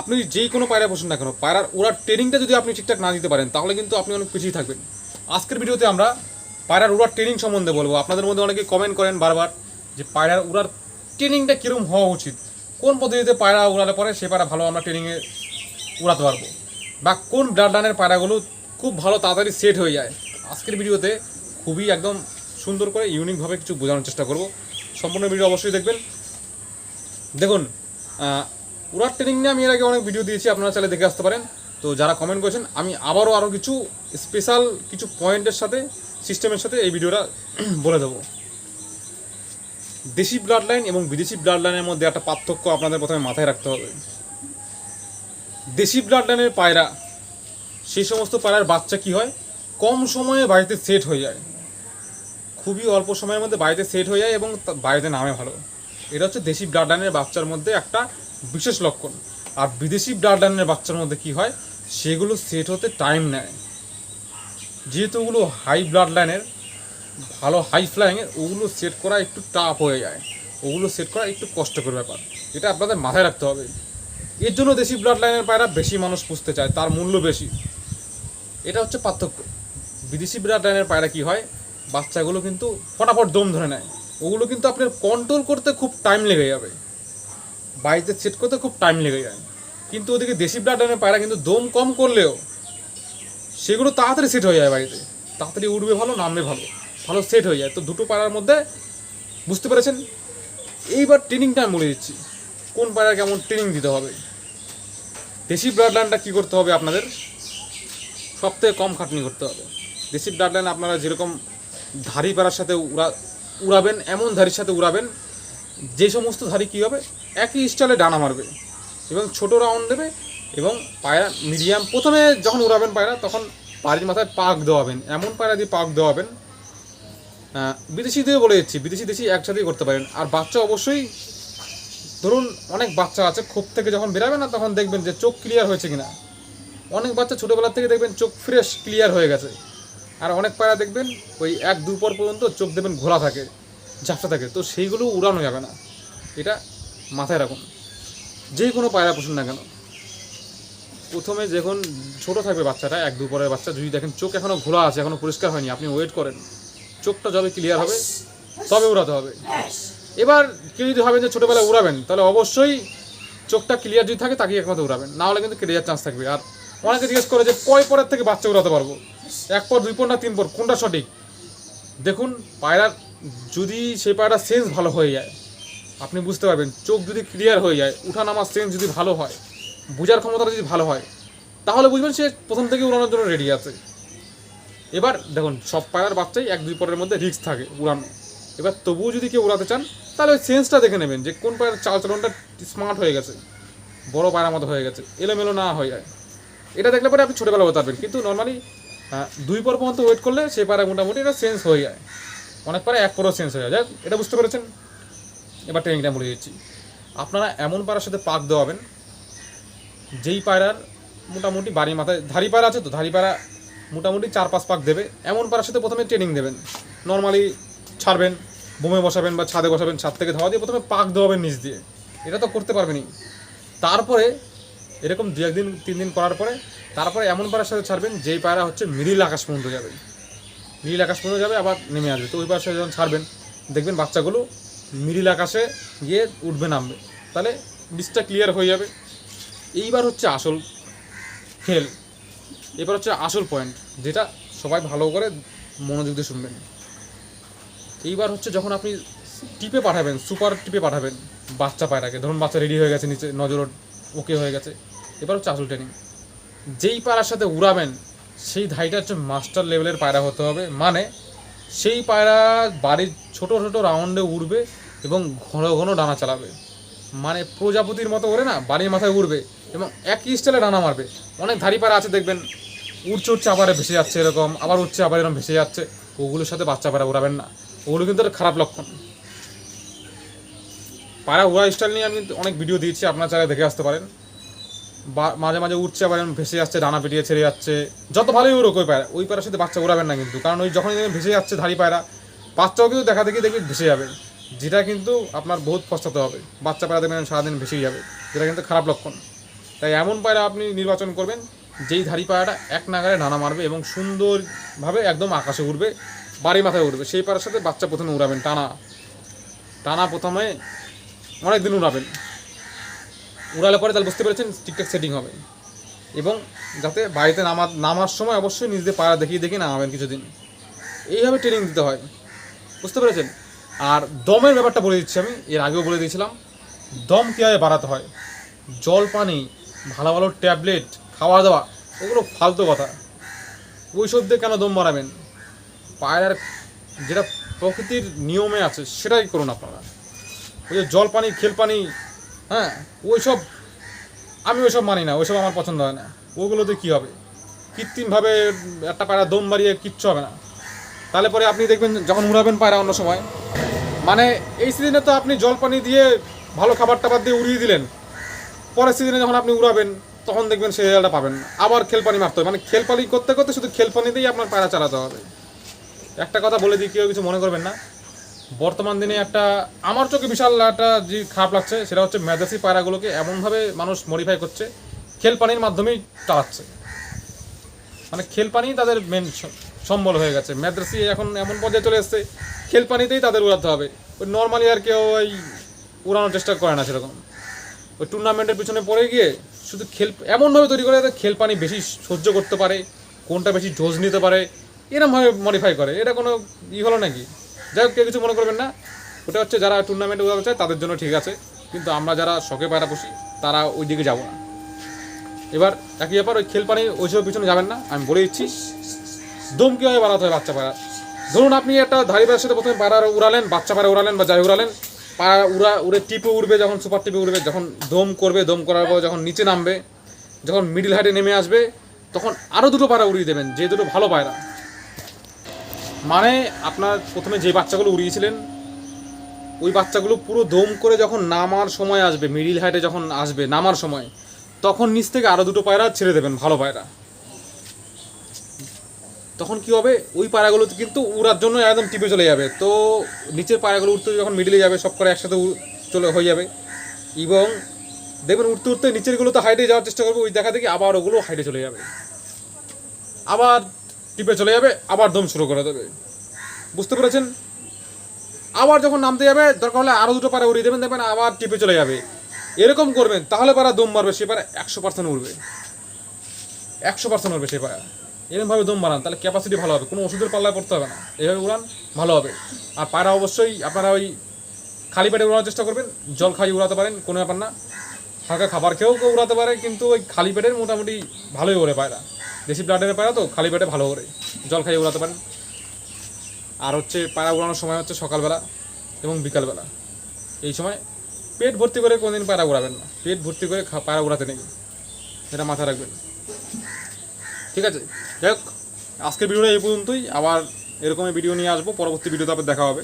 আপনি যেই কোনো পায়রা বসুন না কেন, পায়রার ওড়ার ট্রেনিংটা যদি আপনি ঠিকঠাক না দিতে পারেন, তাহলে কিন্তু আপনি অনেক পিছিয়ে থাকবেন। আজকের ভিডিওতে আমরা পায়রার উড়ার ট্রেনিং সম্বন্ধে বলব। আপনাদের মধ্যে অনেকে কমেন্ট করেন বারবার যে পায়রার উড়ার ট্রেনিংটা কীরকম হওয়া উচিত? কোন পদ্ধতিতে পায়রা উড়ালে পরে সে পায়রা ভালো আমরা ট্রেনিংয়ে উড়াতে পারব? বা কোন ব্লাড পায়রাগুলো খুব ভালো তাড়াতাড়ি সেট হয়ে যায়? আজকের ভিডিওতে খুবই একদম সুন্দর করে ইউনিকভাবে কিছু বোঝানোর চেষ্টা করব। সম্পূর্ণ ভিডিও অবশ্যই দেখবেন। দেখুন উড়ার ট্রেনিং নিয়ে আমি এর আগে অনেক ভিডিও দিয়েছি, আপনারা চাইলে দেখে আসতে পারেন। তো যারা কমেন্ট করেছেন, আমি আবারও আরও কিছু স্পেশাল কিছু পয়েন্টের সাথে সিস্টেমের সাথে এই ভিডিওটা বলে দেবো। দেশি ব্লাড লাইন এবং বিদেশি ব্লাড লাইনের মধ্যে একটা পার্থক্য আপনাদের প্রথমে মাথায় রাখতে হবে। দেশি ব্লাড লাইনের পায়রা, সেই সমস্ত পায়রার বাচ্চা কি হয়? কম সময়ে বাড়িতে সেট হয়ে যায়। খুবই অল্প সময়ের মধ্যে বাড়িতে সেট হয়ে যায় এবং বাড়িতে নামে ভালো। এটা হচ্ছে দেশি ব্লাড লাইনের বাচ্চার মধ্যে একটা বিশেষ লক্ষণ। আর বিদেশি ব্লাড লাইনের বাচ্চার মধ্যে কি হয়? সেগুলো সেট হতে টাইম নেয়। যেহেতু ওগুলো হাই ব্লাড লাইনের ভালো হাই ফ্লাইংয়ের ওগুলো সেট করা একটু টাফ হয়ে যায়। ওগুলো সেট করা একটু কষ্টকর ব্যাপার। এটা আপনাদের মাথায় রাখতে হবে। এর জন্য দেশি ব্লাড লাইনের পায়রা বেশি মানুষ পুষতে চায়, তার মূল্য বেশি। এটা হচ্ছে পার্থক্য। বিদেশি ব্লাড লাইনের পায়রা কি হয়? বাচ্চাগুলো কিন্তু ফটাফট দম ধরে নেয়। ওগুলো কিন্তু আপনার কন্ট্রোল করতে খুব টাইম লেগে যাবে। বাড়িতে সেট করতে খুব টাইম লেগে যায়। কিন্তু ওদিকে দেশি ব্লাড লাইনের পায়রা কিন্তু দম কম করলেও সেগুলো তাড়াতাড়ি সেট হয়ে যায় বাড়িতে। তাড়াতাড়ি উঠবে ভালো, নামবে ভালো ভালো সেট হয়ে যায়। তো দুটো পায়রার মধ্যে বুঝতে পেরেছেন? এইবার ট্রেনিংটা আমি বলে দিচ্ছি। কোন পায়রা কেমন ট্রেনিং দিতে হবে? দেশি ব্লাড লাইনটা কী করতে হবে আপনাদের? সব থেকে কম খাটনি করতে হবে। দেশি ব্লাড লাইন আপনারা যেরকম ধারি পাড়ার সাথে উড়া উড়াবেন, এমন ধারির সাথে উড়াবেন, যে সমস্ত ধারি কী হবে? একই স্টাইলে ডানা মারবে। এবং ছোট রাউন্ড দেবে এবং পায়রা মিডিয়াম প্রথমে যখন উড়াবেন পায়রা, তখন বাড়ির মাথায় পাক দেওয়াবেন। এমন পায়রা দিয়ে পাক দেওয়াবেন দিয়ে বলে দিচ্ছি, বিদেশি দেশি একসাথেই করতে পারেন। আর বাচ্চা অবশ্যই, ধরুন অনেক বাচ্চা আছে খোপ থেকে যখন বেরাবে না, তখন দেখবেন যে চোখ ক্লিয়ার হয়েছে কিনা। অনেক বাচ্চা ছোটোবেলা থেকে দেখবেন চোখ ফ্রেশ ক্লিয়ার হয়ে গেছে। আর অনেক পায়রা দেখবেন, ওই এক দুপর পর্যন্ত চোখ দেবেন ঘোলা থাকে, ঝাপসা থাকে। তো সেইগুলো উড়ানো যাবে না। এটা মাথায় রাখুন। যে কোনো পায়রা পুষুন না কেন। প্রথমে যখন ছোট থাকবে বাচ্চাটা, এক দুপরের বাচ্চা, যদি দেখেন চোখ এখনও ঘোলা আছে এখনও পরিষ্কার হয়নি, আপনি ওয়েট করেন। চোখটা যবে ক্লিয়ার হবে, তবে উড়াতে হবে। এবার কেউ যদি ভাবেন যে ছোটোবেলায় উড়াবেন, তাহলে অবশ্যই চোখটা ক্লিয়ার যদি থাকে তাকে একমাত্র উড়াবেন। না হলে কিন্তু কেটে যাওয়ার চান্স থাকবে। আর অনেকে জিজ্ঞেস করে যে, কয় পরের থেকে বাচ্চা উড়াতে পারব? এক পর, দুই পর না তিন পর? কোনটা সঠিক? দেখুন, পায়রার যদি সেই পায়রার সেন্স ভালো হয়ে যায় আপনি বুঝতে পারবেন, চোখ যদি ক্লিয়ার হয়ে যায় উঠানামার সেন্স যদি ভালো হয়, বোঝার ক্ষমতাটা যদি ভালো হয়, তাহলে বুঝবেন সে প্রথম থেকে উড়ানোর জন্য রেডি আছে। এবার দেখুন, সব পায়রার বাচ্চাই এক দুই পরের মধ্যে রিস্ক থাকে উড়ানো। এবার তবুও যদি কেউ উড়াতে চান, তাহলে ওই সেন্সটা দেখে নেবেন যে কোন পায়রার চালচলনটা স্মার্ট হয়ে গেছে, বড় পায়রার মতো হয়ে গেছে, এলোমেলো না হয়ে যায়। এটা দেখলে পরে আপনি ছোটোবেলা হতে পারবেন, কিন্তু নর্মালি দুই পর পর্যন্ত ওয়েট করলে সেই পায়রা মোটামুটি এটা সেন্স হয়ে যায়। অনেক পায়রা এক পরও সেন্স হয়ে যায়। এটা বুঝতে পেরেছেন? এবার ট্রেনিংটা বলে দিচ্ছি। আপনারা এমন পায়রার সাথে পাক দেওয়াবেন, যেই পায়রার মোটামুটি বাড়ির মাথায় ধারি পায়রা আছে তো ধারি পায়রা মোটামুটি চার পাঁচ পাক দেবে। এমন পায়রার সাথে প্রথমে ট্রেনিং দেবেন। নর্মালি ছাড়বেন, বোমে বসাবেন বা ছাদে বসাবেন, ছাদ থেকে ধাওয়া দিয়ে প্রথমে পাক দেওয়াবেন নিচ দিয়ে। এটা তো করতে পারবেনই। তারপরে এরকম দু একদিন, তিন দিন করার পরে তারপরে এমন পায়রার সাথে ছাড়বেন, যেই পায়রা হচ্ছে মিডিল আকাশ পর্যন্ত যাবে। মিডিল আকাশ পর্যন্ত যাবে, আবার নেমে আসবে। তো ওই পাশে যখন ছাড়বেন, দেখবেন বাচ্চাগুলো মিডিল আকাশে গিয়ে উঠবে নামবে। তাহলে বীজটা ক্লিয়ার হয়ে যাবে। এইবার হচ্ছে আসল খেল এবার হচ্ছে আসল পয়েন্ট যেটা সবাই ভালো করে মনোযোগ দিয়ে শুনবেন। এইবার হচ্ছে যখন আপনি টিপে পাঠাবেন সুপার টিপে পাঠাবেন, বাচ্চা পায়রাকে ধরুন বাচ্চা রেডি হয়ে গেছে নিচে, নজর ওকে হয়ে গেছে, এবার হচ্ছে আসল ট্রেনিং যেই পায়রার সাথে উড়াবেন, সেই ধাইটা হচ্ছে মাস্টার লেভেলের পায়রা হতে হবে। মানে সেই পায়রা বাড়ির ছোট ছোট রাউন্ডে উড়বে এবং ঘন ঘন ডানা চালাবে। মানে প্রজাপতির মতো করে না বাড়ির মাথায় উড়বে এবং একই স্টাইলে ডানা মারবে। অনেক ধারি পায়রা আছে, দেখবেন, উড়ছে উঠছে আবার ভেসে যাচ্ছে এরকম, আবার উঠছে আবার এরকম ভেসে যাচ্ছে। ওগুলোর সাথে বাচ্চা পায়রা উড়াবেন না। ওগুলো কিন্তু খারাপ লক্ষণ। পায়রা উড়া স্টাইল নিয়ে আমি অনেক ভিডিও দিয়েছি, আপনার চাইলে দেখে আসতে পারেন। মাঝে মাঝে উঠছে আবার ভেসে যাচ্ছে, ডানা পেটিয়ে ছেড়ে যাচ্ছে। যত ভালোই উড়ুক ওই পায়রা ওই পায়রার সাথে বাচ্চা উড়াবেন না কিন্তু। কারণ ওই যখনই ভেসে যাচ্ছে ধারি পায়রা বাচ্চাও কিন্তু দেখা দেখি দেখবি ভেসে যাবে। যেটা কিন্তু আপনার বহুত পশ্চাতে হবে। বাচ্চা পায়রা দেখবেন সারাদিন ভেসেই যাবে। যেটা কিন্তু খারাপ লক্ষণ। তাই এমন পায়রা আপনি নির্বাচন করবেন, যেই ধারি পায়রাটা এক নাগারে নানা মারবে এবং সুন্দরভাবে একদম আকাশে উঠবে বাড়ি মাথায় উঠবে সেই পায়রার সাথে বাচ্চা প্রথমে উড়াবেন, টানা। টানা প্রথমে অনেক দিন উড়াবেন। উড়ালে পরে তাহলে বুঝতে পেরেছেন ঠিকঠাক সেটিং হবে। এবং যাতে বাড়িতে নামা নামার সময় অবশ্যই নিজেদের পায়রা দেখিয়ে দেখিয়ে নামাবেন কিছুদিন। এইভাবে ট্রেনিং দিতে হয়। বুঝতে পেরেছেন? আর দমের ব্যাপারটা বলে দিচ্ছি আমি, এর আগেও বলে দিয়েছিলাম, দম কীভাবে বাড়াতে হয়? জল, পানি, ভালো ভালো ট্যাবলেট, খাওয়া দাওয়া ওগুলো ফালতু কথা। ওইসব দিয়ে কেন দম বাড়াবেন? পায়রার যেটা প্রকৃতির নিয়মে আছে, সেটাই করুন আপনারা। ওই যে জল পানি, খেল পানি হ্যাঁ ওইসব, আমি ওইসব মানি না, ওইসব আমার পছন্দ হয় না। ওগুলোতে কী হবে? কৃত্রিমভাবে একটা পায়রা দম বাড়িয়ে কিচ্ছু হবে না। তাহলে পরে আপনি দেখবেন যখন উড়াবেন পায়রা অন্য সময়। মানে এই সিজনে তো আপনি জল পানি দিয়ে ভালো খাবার টাবার দিয়ে উড়িয়ে দিলেন। পরের সিজনে যখন আপনি উড়াবেন, তখন দেখবেন সেই রেজাল্টটা পাবেন। আবার খেল পানি মারতে হবে। মানে খেল পানি করতে করতে শুধু খেল পানি দিয়েই আপনার পায়রা চালাতে হবে। একটা কথা বলে দিই, কেউ কিছু মনে করবেন না। বর্তমান দিনে একটা, আমার চোখে বিশাল একটা যে খারাপ লাগছে, সেটা হচ্ছে মেদাসি পায়রাগুলোকে এমনভাবে মানুষ মডিফাই করছে খেল পানির মাধ্যমেই চালাচ্ছে। মানে খেল পানি তাদের মেন সম্বল হয়ে গেছে। মেদ্রাসি এখন এমন পর্যায়ে চলে এসছে খেল পানিতেই তাদের উড়াতে হবে। ওই নর্মালি আর কেউ ওই উড়ানোর চেষ্টা করে না সেরকম। ওই টুর্নামেন্টের পিছনে পড়ে গিয়ে শুধু খেল এমনভাবে তৈরি করে যাতে খেল পানি বেশি সহ্য করতে পারে, কোনটা বেশি ডোজ নিতে পারে, এরমভাবে মডিফাই করে। এটা কোনো ই হলো নাকি? যাই হোক, কেউ কিছু মনে করবেন না। ওটা হচ্ছে যারা টুর্নামেন্টে উড়াতে চায়, তাদের জন্য ঠিক আছে। কিন্তু আমরা যারা শখে পায়রা পুষি, তারা ওই দিকে যাব না। এবার একই ব্যাপার, ওই খেল পানি ওইসব পিছনে যাবেন না। আমি বলে দিচ্ছি দম কীভাবে বাড়াতে হয় বাচ্চা পায়রা ধরুন আপনি একটা ধারি পায়ের সাথে প্রথমে পায়রা উড়ালেন, বাচ্চা পায়রা উড়ালেন বা যাই উড়ালেন পায়রা উড়া, উড়ে টিপে উড়বে, যখন সুপার টিপে উড়বে, যখন দম করবে দম করার পর যখন নিচে নামবে, যখন মিডিল হাইটে নেমে আসবে, তখন আরও দুটো পায়রা উড়িয়ে দেবেন, যে দুটো ভালো পায়রা। মানে আপনার প্রথমে যে বাচ্চাগুলো উড়িয়েছিলেন, ওই বাচ্চাগুলো পুরো দম করে যখন নামার সময় আসবে মিডিল হাইটে যখন আসবে, নামার সময়, তখন নিচ থেকে আরও দুটো পায়রা ছেড়ে দেবেন, ভালো পায়রা। তখন কি হবে? ওই পায়রাগুলো কিন্তু উড়ার জন্য একদম টিপে চলে যাবে। তো নিচের পায়রাগুলো উঠতে যখন মিডিলে যাবে, সব করে একসাথে চলে হয়ে যাবে। এবং দেখবেন উঠতে উঠতে নিচেরগুলো তো হাইটে যাওয়ার চেষ্টা করবে, ওই দেখা দেখি আবার ওগুলো হাইটে চলে যাবে। আবার টিপে চলে যাবে, আবার দম শুরু করে দেবে। বুঝতে পেরেছেন? আবার যখন নামতে যাবে, দরকার হলে আরও দুটো পাড়া উড়িয়ে দেবেন, দেখবেন আবার টিপে চলে যাবে। এরকম করবেন, তাহলে পাড়া দম মারবে, সে পাড়া একশো পার্সেন্ট উড়বে। একশো পার্সেন্ট উড়বে সে পাড়া। এরকমভাবে দম বানান, তাহলে ক্যাপাসিটি ভালো হবে। কোনো ওষুধের পাল্লায় পড়তে হবে না। এইভাবে উড়ান, ভালো হবে। আর পায়রা অবশ্যই, আপনারা ওই খালি পেটে উড়ানোর চেষ্টা করবেন, জল খাইয়ে উড়াতে পারেন, কোনো ব্যাপার না। হালকা খাবার খেয়েও কেউ উড়াতে পারে, কিন্তু ওই খালি পেটের মোটামুটি ভালোই ওড়ে পায়রা। দেশি ব্লাডের পায়রা তো, খালি পেটে ভালো ওড়ে। জল খাইয়ে উড়াতে পারেন। আর হচ্ছে পায়রা উড়ানোর সময় হচ্ছে সকালবেলা এবং বিকালবেলা। এই সময় পেট ভর্তি করে কোনোদিন পায়রা উড়াবেন না। পেট ভর্তি করে পায়রা উড়াতে নেই। এটা মাথায় রাখবেন। ঠিক আছে? যাই হোক, আজকের ভিডিওটা এই পর্যন্তই। আবার এরকমই ভিডিও নিয়ে আসব। পরবর্তী ভিডিওতে আবার দেখা হবে।